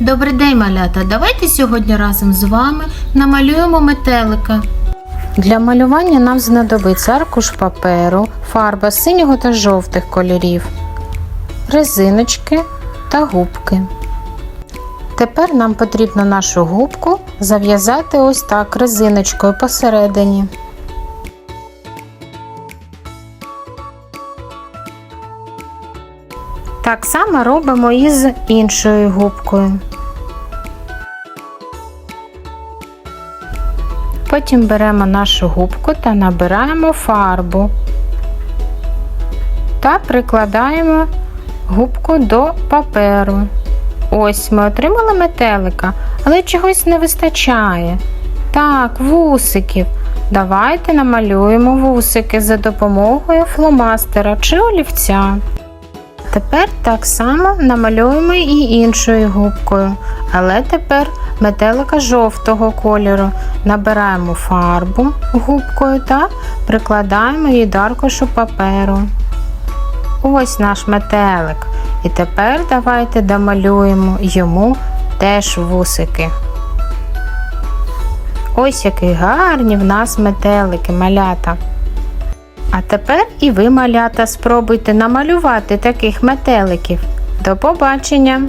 Добрий день, малята! Давайте сьогодні разом з вами намалюємо метелика. Для малювання нам знадобиться аркуш паперу, фарба синього та жовтих кольорів, резиночки та губки. Тепер нам потрібно нашу губку зав'язати ось так резиночкою посередині. Так само робимо і з іншою губкою. Потім беремо нашу губку та набираємо фарбу та прикладаємо губку до паперу. Ось ми отримали метелика, але чогось не вистачає. Так, вусиків. Давайте намалюємо вусики за допомогою фломастера чи олівця. Тепер так само намалюємо і іншою губкою, але тепер метелика жовтого кольору. Набираємо фарбу губкою та прикладаємо її до аркушу паперу. Ось наш метелик. І тепер давайте домалюємо йому теж вусики. Ось які гарні в нас метелики, малята. А тепер і ви, малята, спробуйте намалювати таких метеликів. До побачення!